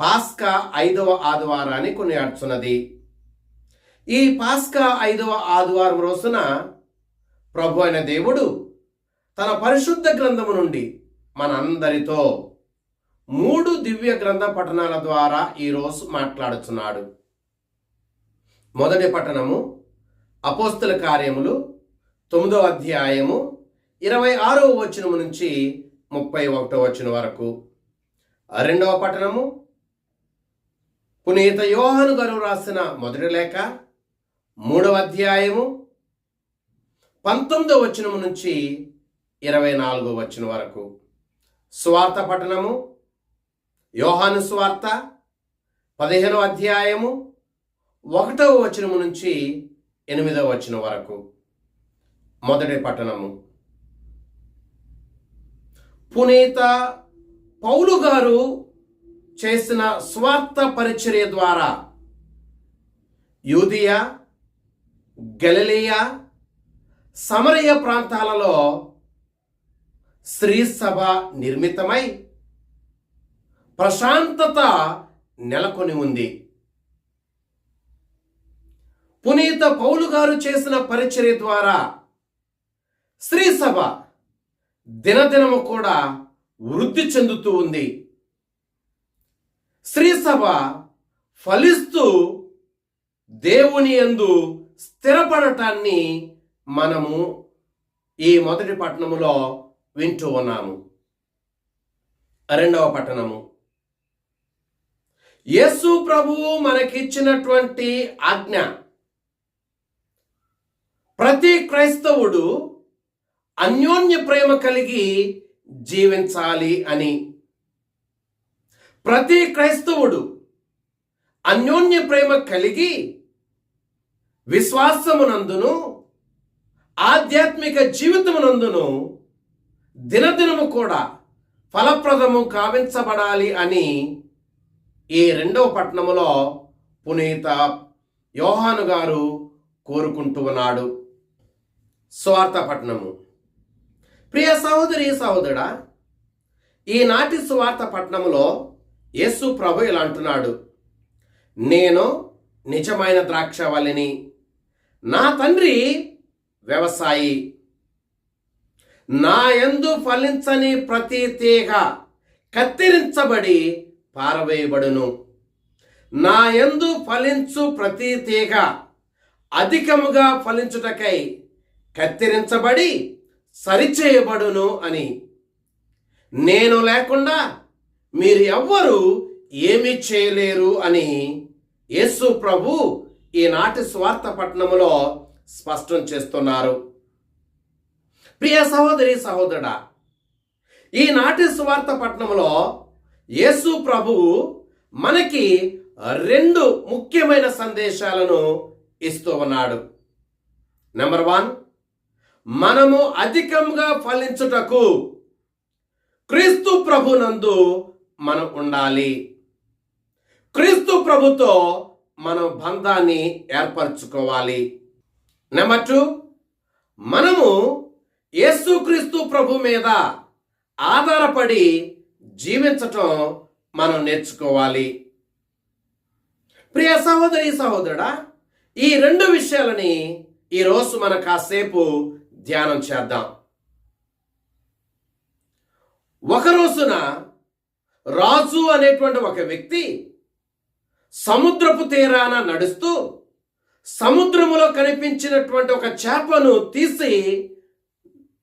పాస్కా ఐదవ ఆదివారాన్ని కొనియాడుచున్నది. ఈ పాస్కా ఐదవ ఆదివారం రోజున ప్రభు అయిన దేవుడు తన పరిశుద్ధ గ్రంథము నుండి మనందరితో మూడు దివ్య గ్రంథ పఠనాల ద్వారా ఈరోజు మాట్లాడుచున్నాడు. మొదటి పట్టణము అపోస్తుల కార్యములు తొమ్మిదో అధ్యాయము ఇరవై ఆరవ వచనము నుంచి ముప్పై ఒకటో వచనం వరకు. రెండవ పట్టణము పునీత యోహను గారు రాసిన మొదటి లేఖ మూడవ అధ్యాయము పంతొమ్మిదవ వచనము నుంచి ఇరవై నాలుగో వచనం వరకు. స్వార్థ పట్టణము యోహాను స్వార్థ పదిహేనవ అధ్యాయము ఒకటవ వచనము నుంచి ఎనిమిదవ వచనం వరకు. మొదటి పట్టణము పునీత పౌలు గారు చేసిన స్వార్థ పరిచర్య ద్వారా యూదియా గెలలియా సమరయ ప్రాంతాలలో స్త్రీ సభ నిర్మితమై ప్రశాంతత నెలకొని ఉంది. పునీత పౌలు గారు చేసిన పరిచర్య ద్వారా స్త్రీ సభ దినదినము కూడా వృద్ధి చెందుతూ ఉంది. స్త్రీ సభ ఫలిస్తూ దేవుని యందు స్థిరపడటాన్ని మనము ఈ మొదటి పట్టణములో వింటూ ఉన్నాము. రెండవ పట్టణము. యేసు ప్రభువు మనకిచ్చినటువంటి ఆజ్ఞ. ప్రతి క్రైస్తవుడు అన్యోన్య ప్రేమ కలిగి జీవించాలి అని ప్రతి క్రైస్తవుడు అన్యోన్య ప్రేమ కలిగి విశ్వాసమునందును ఆధ్యాత్మిక జీవితమునందును దినదినము కూడా ఫలప్రదము కావించబడాలి అని ఈ రెండవ పట్టణములో పునీత యోహాను గారు కోరుకుంటూ ఉన్నాడు. స్వార్థ పట్టణము. ప్రియ సహోదరి సహోదరుడా ఈనాటి స్వార్థ పట్టణములో యేసు ప్రభు ఇలా అంటున్నాడు. నేను నిజమైన ద్రాక్షవల్లిని నా తండ్రి వ్యవసాయి. నా ఎందు ఫలించని ప్రతి తీగ కత్తిరించబడి పారవేయబడును. నా ఎందు ఫలించు ప్రతి తీగ అధికముగా ఫలించుటకై కత్తిరించబడి సరిచేయబడును అని. నేను లేకుండా మీరు ఎవ్వరు ఏమీ చేయలేరు అని యేసు ప్రభు ఈనాటి స్వార్థ పట్టణములో స్పష్టం చేస్తున్నారు. ప్రియ సహోదరి సహోదరుడా ఈనాటి స్వార్థ పట్టణంలో యేసు ప్రభువు మనకి రెండు ముఖ్యమైన సందేశాలను ఇస్తూ ఉన్నాడు. నెంబర్ వన్ మనము అధికంగా ఫలించుటకు క్రీస్తు ప్రభునందు మనం ఉండాలి. క్రీస్తు ప్రభుతో మనం బంధాన్ని ఏర్పరచుకోవాలి. నెంబర్ టూ మనము యేసుక్రీస్తు ప్రభు మీద ఆధారపడి జీవించటం మనం నేర్చుకోవాలి. ప్రియ సహోదరి సహోదరుడా ఈ రెండు విషయాలని ఈరోజు మనం కాసేపు ధ్యానం చేద్దాం. ఒక రోజున రాజు అనేటువంటి ఒక వ్యక్తి సముద్రపు తీరాన నడుస్తూ సముద్రములో కనిపించినటువంటి ఒక చేపను తీసి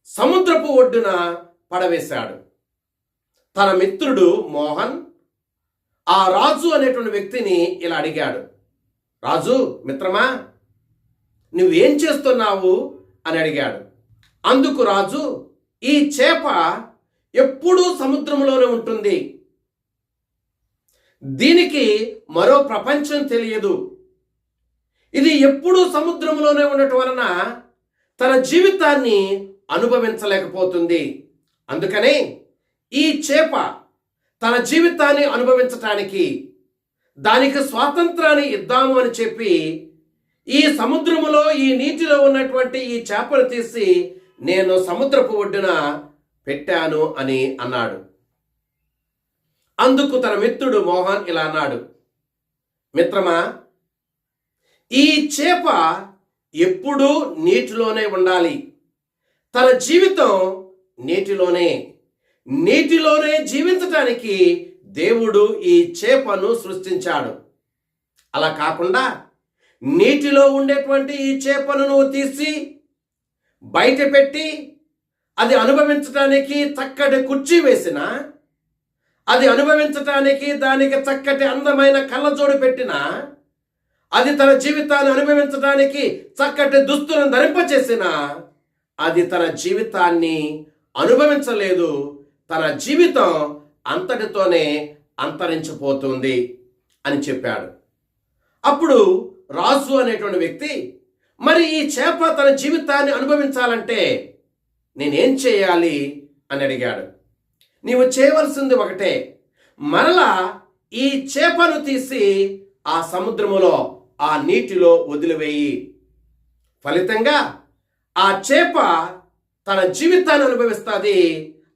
సముద్రపు ఒడ్డున పడవేశాడు. తన మిత్రుడు మోహన్ ఆ రాజు అనేటువంటి వ్యక్తిని ఇలా అడిగాడు రాజు మిత్రమా నువ్వేం చేస్తున్నావు? అని అడిగాడు. అందుకు రాజు ఈ చేప ఎప్పుడూ సముద్రంలోనే ఉంటుంది. దీనికి మరో ప్రపంచం తెలియదు. ఇది ఎప్పుడూ సముద్రంలోనే ఉండటం వలన తన జీవితాన్ని అనుభవించలేకపోతుంది. అందుకనే ఈ చేప తన జీవితాన్ని అనుభవించటానికి దానికి స్వాతంత్రాన్ని ఇద్దాము అని చెప్పి ఈ సముద్రములో ఈ నీటిలో ఉన్నటువంటి ఈ చేపను తీసి నేను సముద్రపు ఒడ్డున పెట్టాను అని అన్నాడు. అందుకు తన మిత్రుడు మోహన్ ఇలా అన్నాడు. మిత్రమా ఈ చేప ఎప్పుడూ నీటిలోనే ఉండాలి. తన జీవితం నీటిలోనే. నీటిలోనే జీవించటానికి దేవుడు ఈ చేపను సృష్టించాడు. అలా కాకుండా నీటిలో ఉండేటువంటి ఈ చేపను నువ్వు తీసి బయట పెట్టి అది అనుభవించటానికి చక్కటి కుర్చీ వేసిన అది అనుభవించటానికి దానికి చక్కటి అందమైన కళ్ళజోడు పెట్టిన అది తన జీవితాన్ని అనుభవించడానికి చక్కటి దుస్తులను ధరింపచేసిన అది తన జీవితాన్ని అనుభవించలేదు. తన జీవితం అంతటితోనే అంతరించిపోతుంది అని చెప్పాడు. అప్పుడు రాజు అనేటువంటి వ్యక్తి మరి ఈ చేప తన జీవితాన్ని అనుభవించాలంటే నేనేం చేయాలి? అని అడిగాడు. నీవు చేయవలసింది ఒకటే. మరలా ఈ చేపను తీసి ఆ సముద్రములో ఆ నీటిలో వదిలివేయి. ఫలితంగా ఆ చేప తన జీవితాన్ని అనుభవిస్తుంది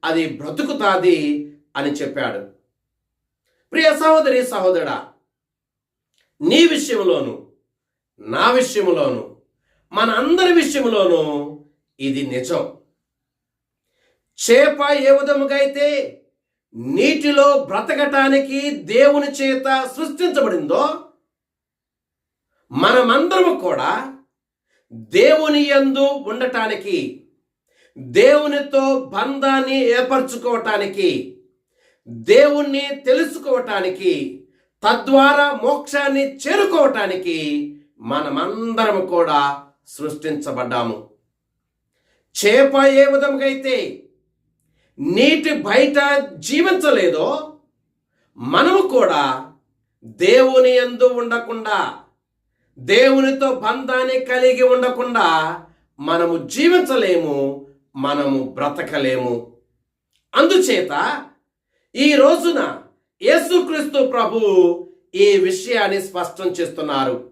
అది బ్రతుకుతాది అని చెప్పాడు. ప్రియ సహోదరి సహోదరా నీ విషయంలోను నా విషయంలోను మన అందరి విషయంలోనూ ఇది నిజం. చేప ఏ విధముగా అయితే నీటిలో బ్రతకటానికి దేవుని చేత సృష్టించబడిందో మనమందరము కూడా దేవుని యందు ఉండటానికి దేవునితో బంధాన్ని ఏర్పరచుకోవటానికి దేవుణ్ణి తెలుసుకోవటానికి తద్వారా మోక్షాన్ని చేరుకోవటానికి మనమందరం కూడా సృష్టించబడ్డాము. చేప ఏ విధముగా అయితే నీటి బయట జీవించలేదో మనము కూడా దేవుని ఎందు ఉండకుండా దేవునితో బంధాన్ని కలిగి ఉండకుండా మనము జీవించలేము మనము బ్రతకలేము. అందుచేత ఈ రోజున యేసుక్రీస్తు ప్రభు ఈ విషయాన్ని స్పష్టం చేస్తున్నారు.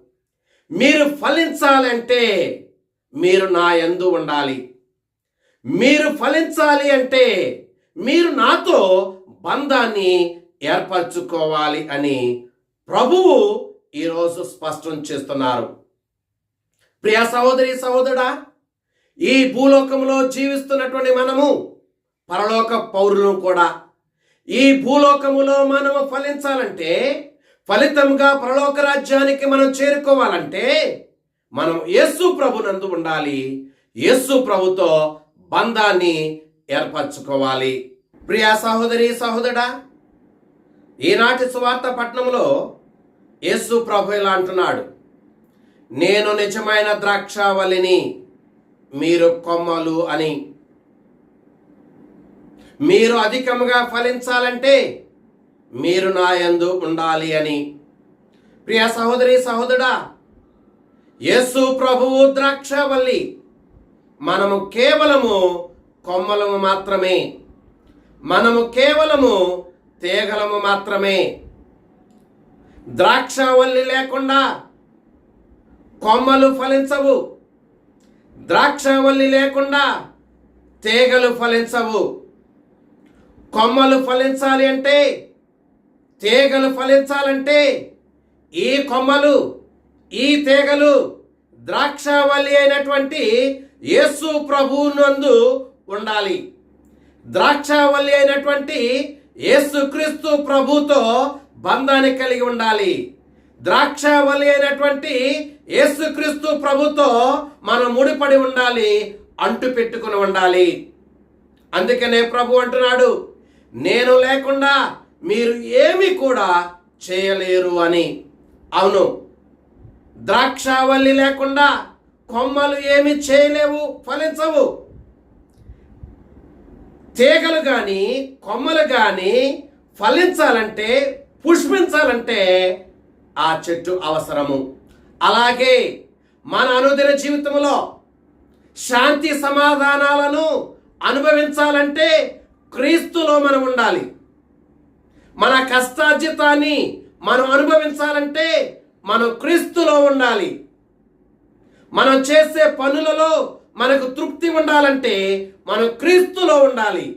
మీరు ఫలించాలంటే మీరు నా యందు ఉండాలి. మీరు ఫలించాలి అంటే మీరు నాతో బంధాన్ని ఏర్పరచుకోవాలి అని ప్రభువు ఈరోజు స్పష్టం చేస్తున్నారు. ప్రియ సహోదరి సహోదరుడా ఈ భూలోకంలో జీవిస్తున్నటువంటి మనము పరలోక పౌరులు కూడా. ఈ భూలోకములో మనము ఫలించాలంటే ఫలితంగా పరలోక రాజ్యానికి మనం చేరుకోవాలంటే మనం యేసు ప్రభునందు ఉండాలి. యేసు ప్రభుతో బంధాన్ని ఏర్పరచుకోవాలి. ప్రియా సహోదరి సహోదరా ఈనాటి సువార్త పట్టణంలో యేసు ప్రభు ఇలా అంటున్నాడు. నేను నిజమైన ద్రాక్షావళిని మీరు కొమ్మలు అని. మీరు అధికముగా ఫలించాలంటే మీరు నా యందు ఉండాలి అని. ప్రియ సహోదరి సహోదరా యేసు ప్రభువు ద్రాక్షవల్లి మనము కేవలము కొమ్మలము మాత్రమే. మనము కేవలము తీగలము మాత్రమే. ద్రాక్షవల్లి లేకుండా కొమ్మలు ఫలించవు. ద్రాక్షవల్లి లేకుండా తీగలు ఫలించవు. కొమ్మలు ఫలించాలి అంటే తీగలు ఫలించాలంటే ఈ కొమ్మలు ఈ తీగలు ద్రాక్షవల్లి అయినటువంటి యేసు ప్రభువునందు ఉండాలి. ద్రాక్షావల్లి అయినటువంటి యేసుక్రీస్తు ప్రభుతో బంధాన్ని కలిగి ఉండాలి. ద్రాక్షావల్లి అయినటువంటి యేసుక్రీస్తు ప్రభుతో మనం ముడిపడి ఉండాలి అంటు పెట్టుకుని ఉండాలి. అందుకనే ప్రభు అంటున్నాడు నేను లేకుండా మీరు ఏమి కూడా చేయలేరు అని. అవును ద్రాక్షావల్లి లేకుండా కొమ్మలు ఏమి చేయలేవు ఫలించవు. తీగలు కానీ కొమ్మలు కానీ ఫలించాలంటే పుష్పించాలంటే ఆ చెట్టు అవసరము. అలాగే మన అనుదిన జీవితంలో శాంతి సమాధానాలను అనుభవించాలంటే క్రీస్తులో మనం ఉండాలి. మన కష్టార్జితాన్ని మనం అనుభవించాలంటే మనం క్రీస్తులో ఉండాలి. మనం చేసే పనులలో మనకు తృప్తి ఉండాలంటే మనం క్రీస్తులో ఉండాలి.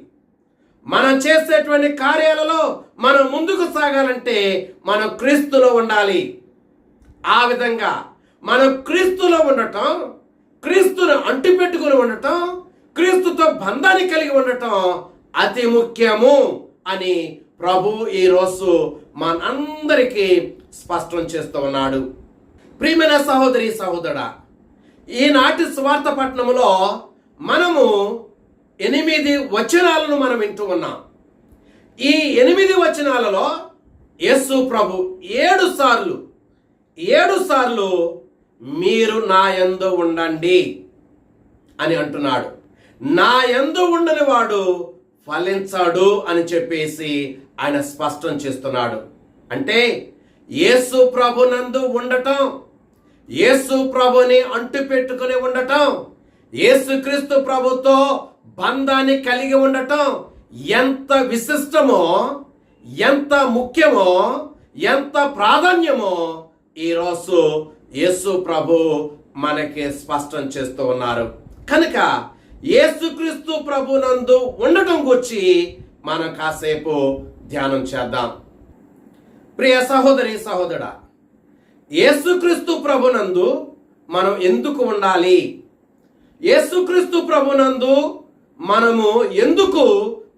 మనం చేసేటువంటి కార్యాలలో మనం ముందుకు సాగాలంటే మనం క్రీస్తులో ఉండాలి. ఆ విధంగా మనం క్రీస్తులో ఉండటం క్రీస్తును అంటిపెట్టుకుని ఉండటం క్రీస్తుతో బంధాన్ని కలిగి ఉండటం అతి ముఖ్యము అని ప్రభు ఈరోజు మనందరికీ స్పష్టం చేస్తూ ఉన్నాడు. ప్రియమైన సహోదరి సహోదరా ఈనాటి సువార్త పట్టణంలో మనము ఎనిమిది వచనాలను మనం వింటూ ఉన్నాం. ఈ ఎనిమిది వచనాలలో యేసు ప్రభు ఏడు సార్లు ఏడు సార్లు మీరు నా ఎందు ఉండండి అని అంటున్నాడు. నా ఎందు ఉండని వాడు ఫలించాడు అని చెప్పేసి ఆయన స్పష్టం చేస్తున్నాడు. అంటే యేసు ప్రభునందు ఉండటం యేసు ప్రభుని అంటు పెట్టుకుని ఉండటం యేసుక్రీస్తు ప్రభుతో బంధాన్ని కలిగి ఉండటం ఎంత విశిష్టమో ఎంత ముఖ్యమో ఎంత ప్రాధాన్యమో ఈరోజు యేసు ప్రభు మనకి స్పష్టం చేస్తూ ఉన్నారు. కనుక యేసుక్రీస్తు ప్రభునందు ఉండటం గురించి మనం కాసేపు ధ్యానం చేద్దాం. ప్రియ సహోదరి సహోదరా యేసుక్రీస్తు ప్రభునందు మనం ఎందుకు ఉండాలి? యేసుక్రీస్తు ప్రభునందు మనము ఎందుకు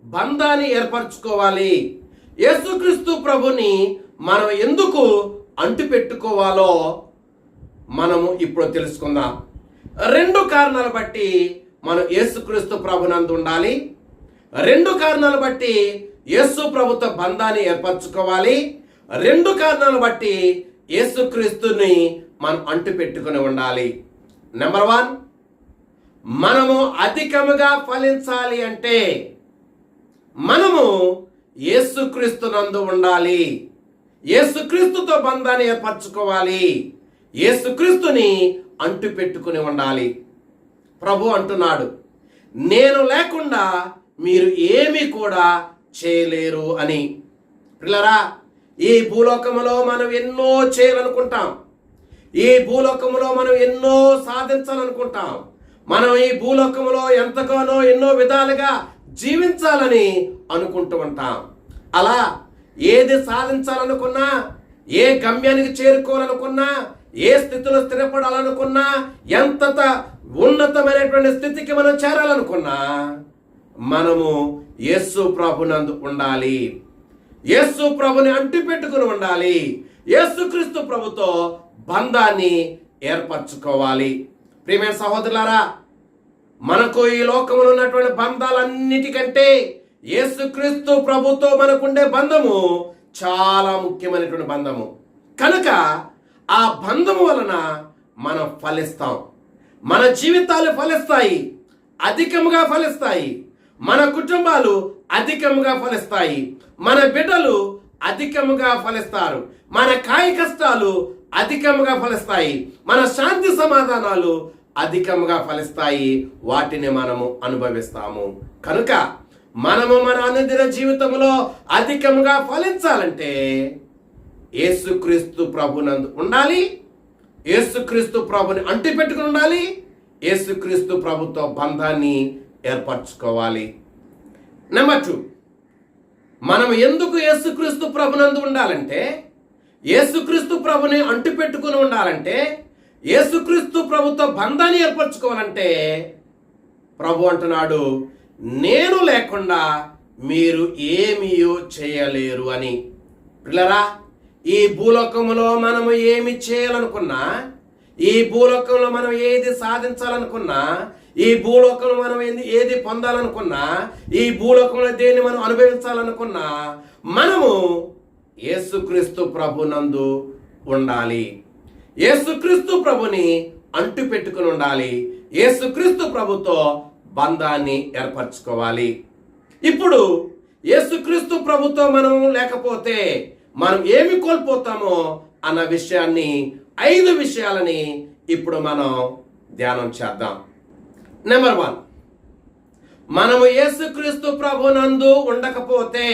బంధాన్ని ఏర్పరచుకోవాలి? యేసుక్రీస్తు ప్రభుని మనం ఎందుకు అంటు పెట్టుకోవాలో మనము ఇప్పుడు తెలుసుకుందాం. రెండు కారణాలు బట్టి మనం యేసుక్రీస్తు ప్రభునందు ఉండాలి. రెండు కారణాలు బట్టి యేసు ప్రభుత్వ బంధాన్ని ఏర్పరచుకోవాలి. రెండు కారణాలు బట్టి యేసుక్రీస్తుని మనం అంటు పెట్టుకుని ఉండాలి. నెంబర్ వన్ మనము అధికముగా ఫలించాలి అంటే మనము యేసుక్రీస్తునందు ఉండాలి. యేసుక్రీస్తుతో బంధాన్ని ఏర్పరచుకోవాలి. యేసుక్రీస్తుని అంటు పెట్టుకుని ఉండాలి. ప్రభు అంటున్నాడు నేను లేకుండా మీరు ఏమీ కూడా చేయలేరు అని. పిల్లరా ఈ భూలోకములో మనం ఎన్నో చేయాలనుకుంటాం. ఈ భూలోకములో మనం ఎన్నో సాధించాలనుకుంటాం. మనం ఈ భూలోకములో ఎంతగానో ఎన్నో విధాలుగా జీవించాలని అనుకుంటూ ఉంటాం. అలా ఏది సాధించాలనుకున్నా ఏ గమ్యానికి చేరుకోవాలనుకున్నా ఏ స్థితిలో స్థిరపడాలనుకున్నా ఎంత ఉన్నతమైనటువంటి స్థితికి మనం చేరాలనుకున్నా మనము యేసు ప్రభునందు ఉండాలి. యేసు ప్రభుని అంటిపెట్టుకుని ఉండాలి. యేసుక్రీస్తు ప్రభుతో బంధాన్ని ఏర్పరచుకోవాలి. ప్రియమైన సహోదరులారా మనకు ఈ లోకంలో ఉన్నటువంటి బంధాలన్నిటికంటే యేసుక్రీస్తు ప్రభుతో మనకుండే బంధము చాలా ముఖ్యమైనటువంటి బంధము. కనుక ఆ బంధము వలన మనం ఫలిస్తాం. మన జీవితాలు ఫలిస్తాయి. అధికముగా ఫలిస్తాయి. మన కుటుంబాలు అధికముగా ఫలిస్తాయి. మన బిడ్డలు అధికముగా ఫలిస్తారు. మన కాయ కష్టాలు అధికముగా ఫలిస్తాయి. మన శాంతి సమాధానాలు అధికముగా ఫలిస్తాయి. వాటిని మనము అనుభవిస్తాము. కనుక మనము మన అనుదిన జీవితంలో అధికముగా ఫలించాలంటే యేసుక్రీస్తు ప్రభునందు ఉండాలి. యేసుక్రీస్తు ప్రభుని అంటి పెట్టుకుని ఉండాలి. యేసుక్రీస్తు ప్రభుతో బంధాన్ని ఏర్పరచుకోవాలి. నెంబర్ టూ మనం ఎందుకు యేసుక్రీస్తు ప్రభునందు ఉండాలంటే యేసుక్రీస్తు ప్రభుని అంటు పెట్టుకుని ఉండాలంటే యేసుక్రీస్తు ప్రభుతో బంధాన్ని ఏర్పరచుకోవాలంటే ప్రభు అంటున్నాడు నేను లేకుండా మీరు ఏమీయో చేయలేరు అని. పిల్లరా ఈ భూలోకంలో మనము ఏమి చేయాలనుకున్నా ఈ భూలోకంలో మనం ఏది సాధించాలనుకున్నా ఈ భూలోకంలో మనం ఏది? ఏది పొందాలనుకున్నా ఈ భూలోకంలో దేన్ని మనం అనుభవించాలనుకున్నా మనము యేసుక్రీస్తు ప్రభునందు ఉండాలి. యేసుక్రీస్తు ప్రభుని అంటు పెట్టుకుని ఉండాలి. యేసుక్రీస్తు ప్రభుతో బంధాన్ని ఏర్పరచుకోవాలి. ఇప్పుడు యేసుక్రీస్తు ప్రభుతో మనం లేకపోతే మనం ఏమి కోల్పోతామో అన్న విషయాన్ని ఐదు విషయాలని ఇప్పుడు మనం ధ్యానం చేద్దాం. నెంబర్ వన్ మనము యేసుక్రీస్తు ప్రభునందు ఉండకపోతే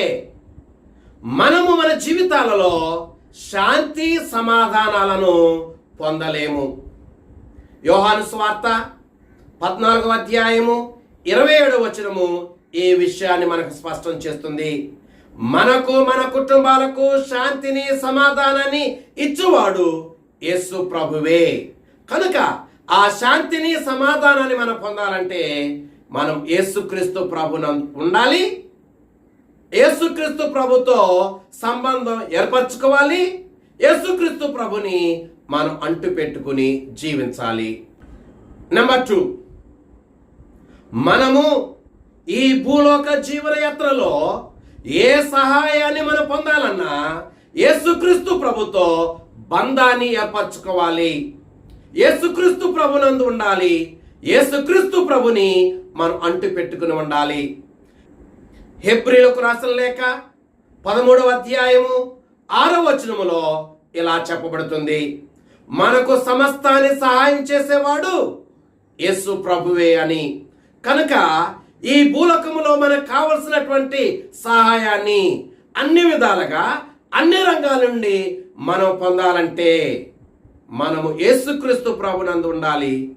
మనము మన జీవితాలలో శాంతి సమాధానాలను పొందలేము. యోహాను స్వార్త పద్నాలుగవ అధ్యాయము ఇరవై ఏడో వచనము ఈ విషయాన్ని మనకు స్పష్టం చేస్తుంది. మనకు మన కుటుంబాలకు శాంతిని సమాధానాన్ని ఇచ్చువాడు యేసు ప్రభువే. కనుక ఆ శాంతిని సమాధానాన్ని మనం పొందాలంటే మనం యేసుక్రీస్తు ప్రభున ఉండాలి. యేసుక్రీస్తు ప్రభుతో సంబంధం ఏర్పరచుకోవాలి. యేసుక్రీస్తు ప్రభుని మనం అంటు పెట్టుకుని జీవించాలి. నెంబర్ టూ మనము ఈ భూలోక జీవనయాత్రలో ఏ సహాయాన్ని మనం పొందాలన్నా యేసుక్రీస్తు ప్రభుతో బంధాన్ని ఏర్పరచుకోవాలి. యేసుక్రీస్తు ప్రభునందు ఉండాలి. యేసుక్రీస్తు ప్రభుని మనం అంటు పెట్టుకుని ఉండాలి. హెబ్రిలకు రాసిన లేక పదమూడవ అధ్యాయము ఆరో వచనములో ఇలా చెప్పబడుతుంది. మనకు సమస్తాన్ని సహాయం చేసేవాడు యేసు ప్రభువే అని. కనుక ఈ భూలోకములో మనకు కావలసినటువంటి సహాయాన్ని అన్ని విధాలుగా అన్ని రంగాల నుండి మనం పొందాలంటే మనము ఏసుక్రీస్తు ప్రభునందు ఉండాలి.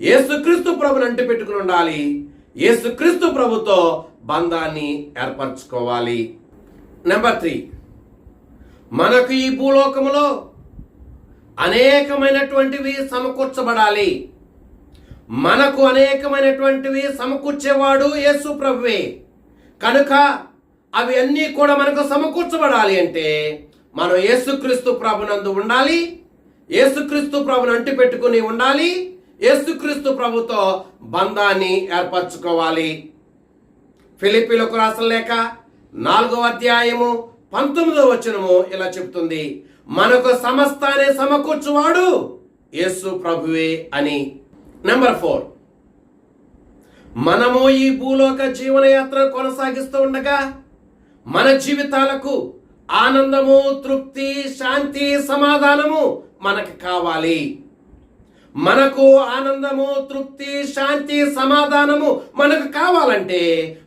ఏసుక్రీస్తు ప్రభుని అంటి పెట్టుకుని ఉండాలి. ఏసుక్రీస్తు ప్రభుతో బంధాన్ని ఏర్పరచుకోవాలి. నెంబర్ త్రీ మనకు ఈ భూలోకములో అనేకమైనటువంటివి సమకూర్చబడాలి. మనకు అనేకమైనటువంటివి సమకూర్చేవాడు యేసు ప్రభువే. కనుక అవి అన్నీ కూడా మనకు సమకూర్చబడాలి అంటే మనం యేసుక్రీస్తు ప్రభునందు ఉండాలి. యేసుక్రీస్తు ప్రభుని అంటి పెట్టుకుని ఉండాలి. యేసుక్రీస్తు ప్రభుతో బంధాన్ని ఏర్పరచుకోవాలి. ఫిలిపిలకు రాసిన లేక నాలుగవ అధ్యాయము పంతొమ్మిదవ వచనము ఇలా చెప్తుంది మనకు సమస్తానే సమకూర్చువాడు యేసు ప్రభువే అని. Number four. మనము ఈ భూలోక జీవనయాత్ర కొనసాగిస్తూ ఉండగా మన జీవితాలకు ఆనందము తృప్తి శాంతి సమాధానము మనకు కావాలి. మనకు ఆనందము తృప్తి శాంతి సమాధానము మనకు కావాలంటే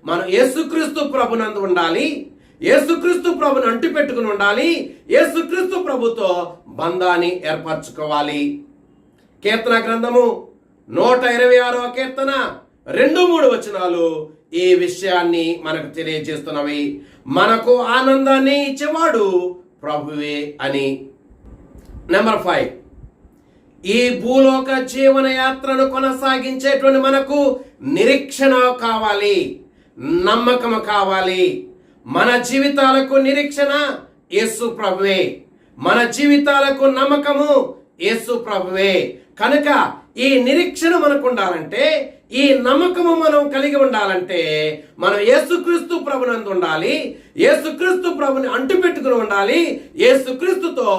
మనం యేసుక్రీస్తు ప్రభునందు ఉండాలి. యేసుక్రీస్తు ప్రభుని అంటు పెట్టుకుని ఉండాలి. యేసుక్రీస్తు ప్రభుతో బంధాన్ని ఏర్పరచుకోవాలి. కీర్తన గ్రంథము నూట ఇరవై ఆరవ కీర్తన రెండు మూడు వచనాలు ఈ విషయాన్ని మనకు తెలియజేస్తున్నవి. మనకు ఆనందాన్ని ఇచ్చేవాడు ప్రభువే అని. నెంబర్ ఫైవ్ ఈ భూలోక జీవన యాత్రను కొనసాగించేటువంటి మనకు నిరీక్షణ కావాలి నమ్మకం కావాలి. మన జీవితాలకు నిరీక్షణ యేసు ప్రభువే. మన జీవితాలకు నమ్మకము యేసు ప్రభువే. కనుక ఈ నిరీక్షణ మనకు ఉండాలంటే ఈ నమ్మకము మనం కలిగి ఉండాలంటే మనం యేసుక్రీస్తు ప్రభునందు ఉండాలి యేసుక్రీస్తు ప్రభుని అంటుపెట్టుకుని ఉండాలి యేసుక్రీస్తుతో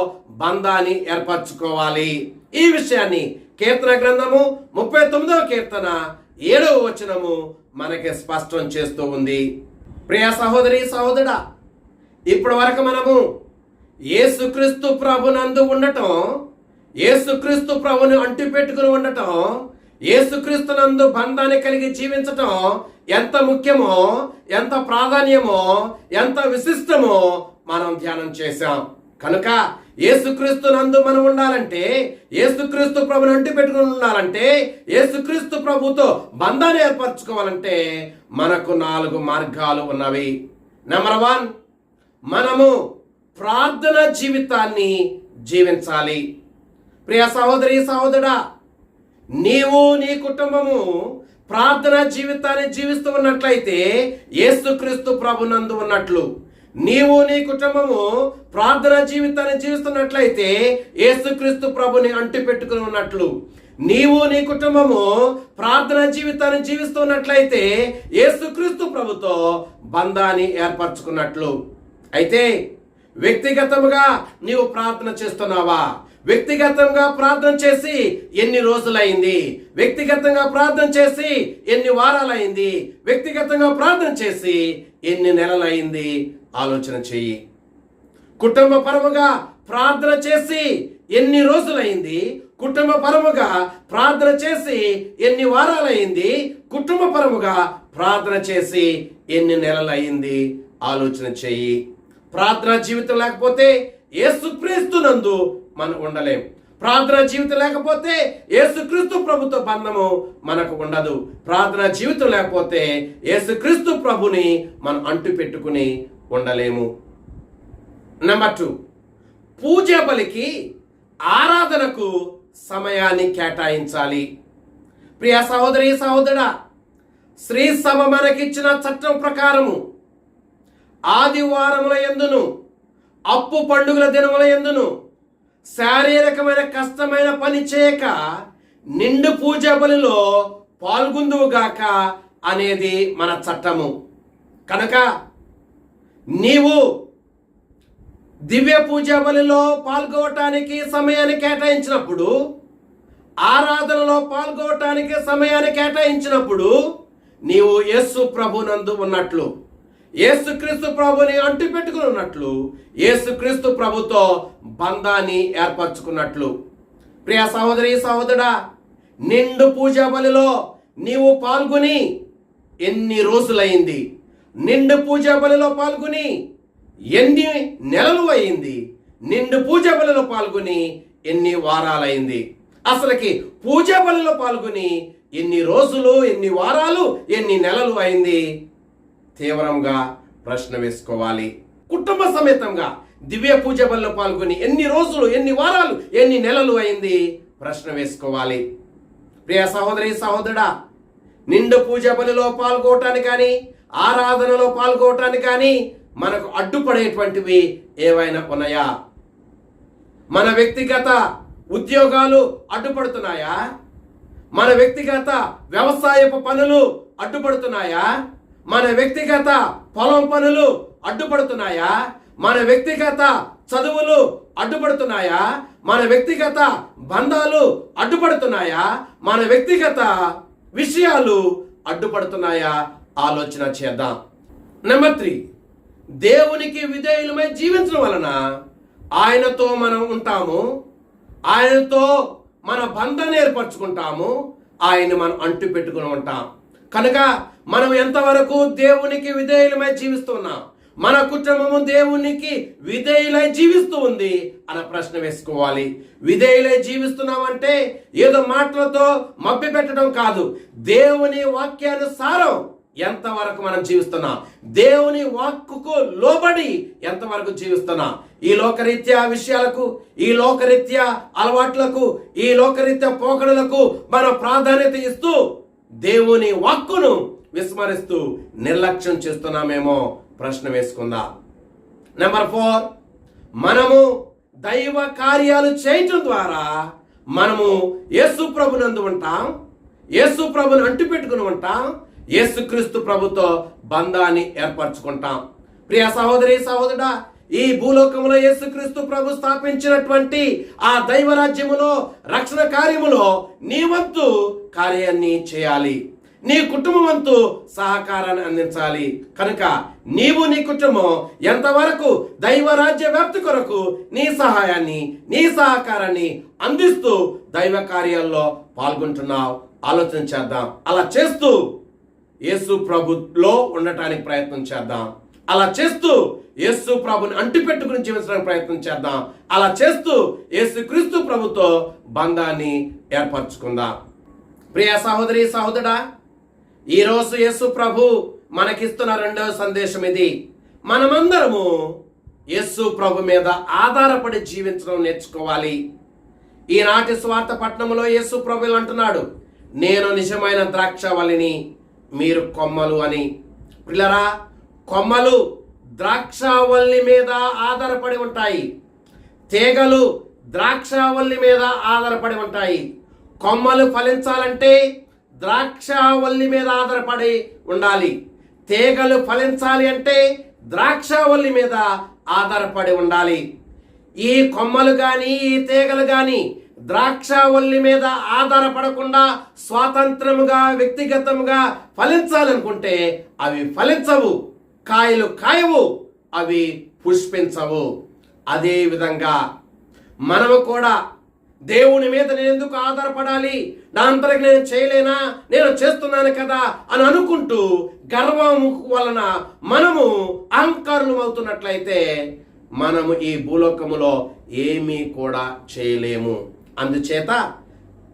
బంధాన్ని ఏర్పరచుకోవాలి. ఈ విషయాన్ని కీర్తన గ్రంథము ముప్పై తొమ్మిదవ కీర్తన ఏడవ వచనము మనకి స్పష్టం చేస్తూ ఉంది. ప్రియ సహోదరి సహోదరుడా ఇప్పటి వరకు మనము యేసుక్రీస్తు ప్రభునందు ఉండటం ఏసుక్రీస్తు ప్రభుని అంటి పెట్టుకుని ఉండటం ఏసుక్రీస్తునందు బంధాన్ని కలిగి జీవించటం ఎంత ముఖ్యమో ఎంత ప్రాధాన్యమో ఎంత విశిష్టమో మనం ధ్యానం చేశాం. కనుక ఏసుక్రీస్తు నందు మనం ఉండాలంటే ఏసుక్రీస్తు ప్రభుని అంటి పెట్టుకుని ఉండాలంటే ఏసుక్రీస్తు ప్రభుతో బంధాన్ని ఏర్పరచుకోవాలంటే మనకు నాలుగు మార్గాలు ఉన్నవి. నెంబర్ వన్ మనము ప్రార్థన జీవితాన్ని జీవించాలి. ప్రియ సహోదరి సహోదరుడా నీవు నీ కుటుంబము ప్రార్థన జీవితాన్ని జీవిస్తూ ఉన్నట్లయితే యేసుక్రీస్తు ప్రభునందు ఉన్నట్లు. నీవు నీ కుటుంబము ప్రార్థన జీవితాన్ని జీవిస్తున్నట్లయితే యేసుక్రీస్తు ప్రభుని అంటి పెట్టుకుని ఉన్నట్లు. నీవు నీ కుటుంబము ప్రార్థన జీవితాన్ని జీవిస్తున్నట్లయితే యేసుక్రీస్తు ప్రభుతో బంధాన్ని ఏర్పరచుకున్నట్లు. అయితే వ్యక్తిగతముగా నీవు ప్రార్థన చేస్తున్నావా? వ్యక్తిగతంగా ప్రార్థన చేసి ఎన్ని రోజులైంది? వ్యక్తిగతంగా ప్రార్థన చేసి ఎన్ని వారాలైంది? వ్యక్తిగతంగా ప్రార్థన చేసి ఎన్ని నెలలైంది? ఆలోచన చెయ్యి. కుటుంబ పరముగా ప్రార్థన చేసి ఎన్ని రోజులైంది? కుటుంబ పరముగా ప్రార్థన చేసి ఎన్ని వారాలైంది? కుటుంబ పరముగా ప్రార్థన చేసి ఎన్ని నెలలైంది? ఆలోచన చెయ్యి. ప్రార్థన జీవితం లేకపోతే ఏసుక్రీస్తునందు మనం ఉండలేం. ప్రార్థన జీవితం లేకపోతే ఏసుక్రీస్తు ప్రభుత్వ బంధము మనకు ఉండదు. ప్రార్థన జీవితం లేకపోతే ఏసుక్రీస్తు ప్రభుని మనం అంటు పెట్టుకుని ఉండలేము. నెంబర్ టూ పూజ బలికి ఆరాధనకు సమయాన్ని కేటాయించాలి. ప్రియ సహోదరి సహోదరా శ్రీ సభ మనకిచ్చిన చట్టం ప్రకారము ఆదివారముల ఎందును అప్పు పండుగల దినముల ఎందును శారీరకమైన కష్టమైన పని చేయక నిండు పూజ బలిలో పాల్గొందువుగాక అనేది మన చట్టము. కనుక నీవు దివ్య పూజ బలిలో పాల్గొవటానికి సమయాన్ని కేటాయించినప్పుడు ఆరాధనలో పాల్గొవటానికి సమయాన్ని కేటాయించినప్పుడు నీవు యస్సు ప్రభునందు ఉన్నట్లు. ఏసుక్రీస్తు ప్రభుని అంటి పెట్టుకుని ఉన్నట్లు ఏసుక్రీస్తు ప్రభుతో బంధాన్ని ఏర్పరచుకున్నట్లు. ప్రియ సహోదరి సహోదరా నిండు పూజా బలిలో నీవు పాల్గొని ఎన్ని రోజులైంది? నిండు పూజ బలిలో పాల్గొని ఎన్ని నెలలు అయింది? నిండు పూజా బలిలో పాల్గొని ఎన్ని వారాలైంది? అసలుకి పూజా బలిలో పాల్గొని ఎన్ని రోజులు ఎన్ని వారాలు ఎన్ని నెలలు అయింది? తీవ్రంగా ప్రశ్న వేసుకోవాలి. కుటుంబ సమేతంగా దివ్య పూజ బలిలో పాల్గొని ఎన్ని రోజులు ఎన్ని వారాలు ఎన్ని నెలలు అయింది? ప్రశ్న వేసుకోవాలి. ప్రియ సహోదరి సహోదరుడా నిండు పూజ బలిలో పాల్గొవటానికి కానీ ఆరాధనలో పాల్గొవటానికి కానీ మనకు అడ్డుపడేటువంటివి ఏవైనా ఉన్నాయా? మన వ్యక్తిగత ఉద్యోగాలు అడ్డుపడుతున్నాయా? మన వ్యక్తిగత వ్యవసాయపు పనులు అడ్డుపడుతున్నాయా? మన వ్యక్తిగత పొలం పనులు అడ్డుపడుతున్నాయా? మన వ్యక్తిగత చదువులు అడ్డుపడుతున్నాయా? మన వ్యక్తిగత బంధాలు అడ్డుపడుతున్నాయా? మన వ్యక్తిగత విషయాలు అడ్డుపడుతున్నాయా? ఆలోచన చేద్దాం. నెంబర్ త్రీ దేవునికి విధేయులమై జీవించడం వలన ఆయనతో మనం ఉంటాము. ఆయనతో మన బంధాన్ని ఏర్పరచుకుంటాము. ఆయన్ని మనం అంటు పెట్టుకుని ఉంటాం. కనుక మనం ఎంతవరకు దేవునికి విధేయులమై జీవిస్తున్నాం? మన కుటుంబము దేవునికి విధేయులై జీవిస్తూ ఉంది అన్న ప్రశ్న వేసుకోవాలి. విధేయులై జీవిస్తున్నామంటే ఏదో మాటలతో మభ్య పెట్టడం కాదు. దేవుని వాక్యానుసారం ఎంతవరకు మనం జీవిస్తున్నాం? దేవుని వాక్కుకు లోబడి ఎంతవరకు జీవిస్తున్నాం? ఈ లోకరీత్యా విషయాలకు ఈ లోకరీత్యా అలవాట్లకు ఈ లోకరీత్యా పోకడలకు మనం ప్రాధాన్యత ఇస్తూ దేవుని వాక్కును విస్మరిస్తూ నిర్లక్ష్యం చేస్తున్నామేమో ప్రశ్న వేసుకుందాం. నెంబర్ ఫోర్ మనము దైవ కార్యాలు చేయటం ద్వారా మనము యేసు ప్రభునందు ఉంటాం యేసు ప్రభును అంటు పెట్టుకుని ఉంటాం యేసుక్రీస్తు ప్రభుతో బంధాన్ని ఏర్పరచుకుంటాం. ప్రియ సహోదరి సహోదరుడా ఈ భూలోకంలో యేసుక్రీస్తు ప్రభు స్థాపించినటువంటి ఆ దైవ రాజ్యములో రక్షణ కార్యములో నీ వంతు కార్యాన్ని చేయాలి. నీ కుటుంబం వంతు సహకారాన్ని అందించాలి. కనుక నీవు నీ కుటుంబం ఎంతవరకు దైవ రాజ్య వ్యాప్తి కొరకు నీ సహాయాన్ని నీ సహకారాన్ని అందిస్తూ దైవ కార్యాల్లో పాల్గొంటున్నావు. ఆలోచన చేద్దాం. అలా చేస్తూ యేసు ప్రభులో ఉండటానికి ప్రయత్నం చేద్దాం. అలా చేస్తూ యేసు ప్రభుని అంటిపెట్టుకుని జీవించడానికి ప్రయత్నం చేద్దాం. అలా చేస్తూ యేసు క్రీస్తు ప్రభుతో బంధాన్ని ఏర్పరచుకుందాం. ప్రియ సహోదరి సహోదరా ఈరోజు యేసు ప్రభు మనకిస్తున్న రెండవ సందేశం ఇది. మనమందరము యేసు ప్రభు మీద ఆధారపడి జీవించడం నేర్చుకోవాలి. ఈనాటి స్వార్థ పట్టణంలో యేసు ప్రభు అంటున్నాడు నేను నిజమైన ద్రాక్షవల్లిని మీరు కొమ్మలు అని. పిల్లరా కొమ్మలు ద్రాక్షావల్లి మీద ఆధారపడి ఉంటాయి. తీగలు ద్రాక్షావల్లి మీద ఆధారపడి ఉంటాయి. కొమ్మలు ఫలించాలంటే ద్రాక్షావల్లి మీద ఆధారపడి ఉండాలి. తీగలు ఫలించాలి అంటే ద్రాక్షావల్లి మీద ఆధారపడి ఉండాలి. ఈ కొమ్మలు కానీ ఈ తీగలు కానీ ద్రాక్షావల్లి మీద ఆధారపడకుండా స్వాతంత్రముగా వ్యక్తిగతముగా ఫలించాలనుకుంటే అవి ఫలించవు. కాయలు కాయవు అవి పుష్పించవు. అదే విధంగా మనము కూడా దేవుని మీద నేను ఎందుకు ఆధారపడాలి? నా అంతరికి నేను చేయలేనా? నేను చేస్తున్నాను కదా అని అనుకుంటూ గర్వం వలన మనము అహంకారులు అవుతున్నట్లయితే మనము ఈ భూలోకములో ఏమీ కూడా చేయలేము. అందుచేత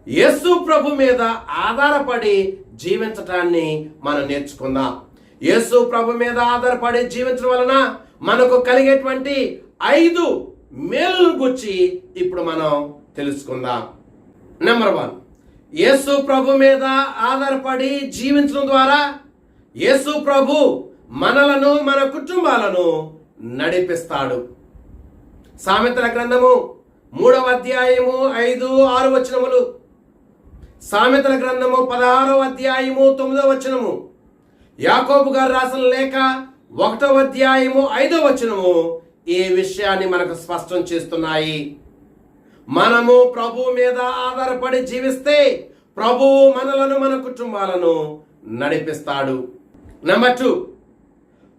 యేసు ప్రభు మీద ఆధారపడి జీవించటాన్ని మనం నేర్చుకుందాం. యేసు ప్రభు మీద ఆధారపడి జీవించడం వలన మనకు కలిగేటువంటి ఐదు మేలు గురించి ఇప్పుడు మనం తెలుసుకుందాం. నెంబర్ వన్ యేసు ప్రభు మీద ఆధారపడి జీవించడం ద్వారా యేసు ప్రభు మనలను మన కుటుంబాలను నడిపిస్తాడు. సామెతల గ్రంథము మూడవ అధ్యాయము ఐదు ఆరు వచనములు. సామెతల గ్రంథము పదహారవ అధ్యాయము తొమ్మిదవ వచనము. యాకోబు గారు రాసిన లేఖ ఒకటో అధ్యాయము ఐదో వచనము ఈ విషయాన్ని మనకు స్పష్టం చేస్తున్నాయి. మనము ప్రభు మీద ఆధారపడి జీవిస్తే ప్రభువు మనలను మన కుటుంబాలను నడిపిస్తాడు. నెంబర్ టూ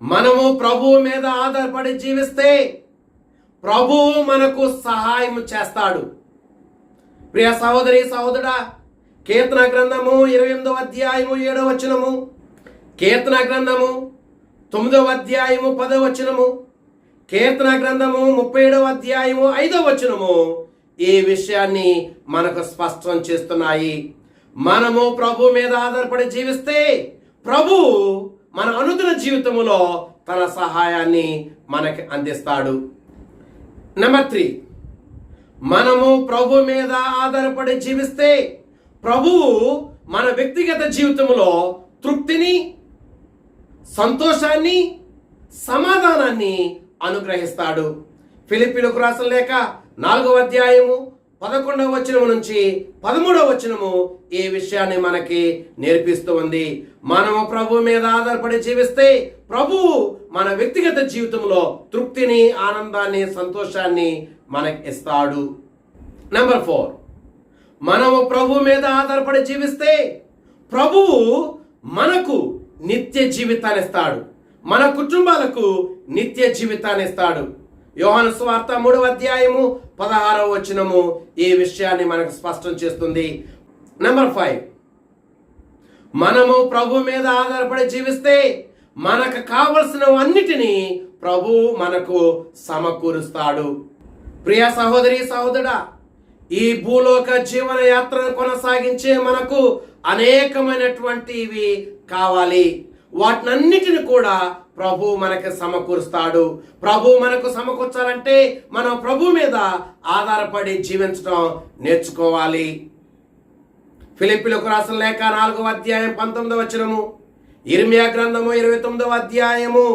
మనము ప్రభువు మీద ఆధారపడి జీవిస్తే ప్రభువు మనకు సహాయం చేస్తాడు. ప్రియ సహోదరి సహోదరా కీర్తన గ్రంథము ఇరవై ఎనిమిదవ అధ్యాయము ఏడవ వచనము కీర్తన గ్రంథము తొమ్మిదవ అధ్యాయము పదవ వచనము. కీర్తన గ్రంథము ముప్పై ఏడవ అధ్యాయము ఐదవ వచనము ఈ విషయాన్ని మనకు స్పష్టం చేస్తున్నాయి. మనము ప్రభు మీద ఆధారపడి జీవిస్తే ప్రభు మన అనుదిన జీవితములో తన సహాయాన్ని మనకి అందిస్తాడు. నెంబర్ త్రీ మనము ప్రభు మీద ఆధారపడి జీవిస్తే ప్రభువు మన వ్యక్తిగత జీవితంలో తృప్తిని సంతోషాన్ని సమాధానాన్ని అనుగ్రహిస్తాడు. ఫిలిపిలకు రాసిన లేక నాలుగవ అధ్యాయము పదకొండవ వచనము నుంచి పదమూడవ వచనము ఈ విషయాన్ని మనకి నేర్పిస్తూ ఉంది. మనము ప్రభు మీద ఆధారపడి జీవిస్తే ప్రభువు మన వ్యక్తిగత జీవితంలో తృప్తిని ఆనందాన్ని సంతోషాన్ని మనకి ఇస్తాడు. నెంబర్ ఫోర్ మనము ప్రభు మీద ఆధారపడి జీవిస్తే ప్రభువు మనకు నిత్య జీవితాన్ని ఇస్తాడు. మన కుటుంబాలకు నిత్య జీవితాన్ని ఇస్తాడు. యోహాను స్వార్త మూడవ అధ్యాయము పదహారవ వచనము ఈ విషయాన్ని మనకు స్పష్టం చేస్తుంది. నెంబర్ ఫైవ్ మనము ప్రభు మీద ఆధారపడి జీవిస్తే మనకు కావలసిన అన్నిటినీ ప్రభు మనకు సమకూరుస్తాడు. ప్రియ సహోదరి సహోదరా ఈ భూలోక జీవన యాత్రను కొనసాగించే మనకు అనేకమైనటువంటివి కావాలి. వాటినన్నిటిని కూడా ప్రభు మనకి సమకూరుస్తాడు. ప్రభు మనకు సమకూర్చాలంటే మనం ప్రభు మీద ఆధారపడి జీవించడం నేర్చుకోవాలి. ఫిలిపిలకు రాసిన లేఖ నాలుగవ అధ్యాయం పంతొమ్మిదవ వచనము ఇర్మియా గ్రంథము ఇరవై తొమ్మిదవ అధ్యాయము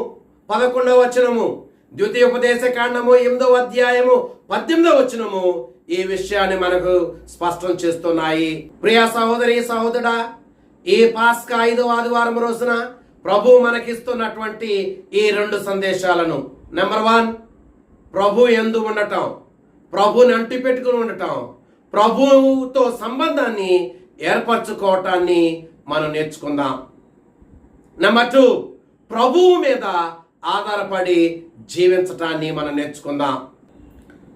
పదకొండవ వచనము ద్వితీయోపదేశ కాండము ఎనిమిదవ అధ్యాయము పద్దెనిమిదవ వచనము ఈ విషయాన్ని మనకు స్పష్టం చేస్తున్నాయి. ప్రియా సహోదరి సహోదరా ఈ పాస్కా ఐదవ ఆదివారం రోజున ప్రభు మనకిస్తున్నటువంటి ఈ రెండు సందేశాలను. నెంబర్ వన్ ప్రభు ఎందు ఉండటం. ప్రభుని అంటి పెట్టుకుని ఉండటం. ప్రభువుతో సంబంధాన్ని ఏర్పరచుకోవటాన్ని మనం నేర్చుకుందాం. నెంబర్ టూ ప్రభువు మీద ఆధారపడి జీవించటాన్ని మనం నేర్చుకుందాం.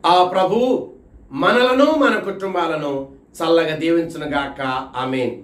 ఆ ప్రభువు మనలను మన కుటుంబాలను చల్లగా దీవించునుగాక. ఆమెన్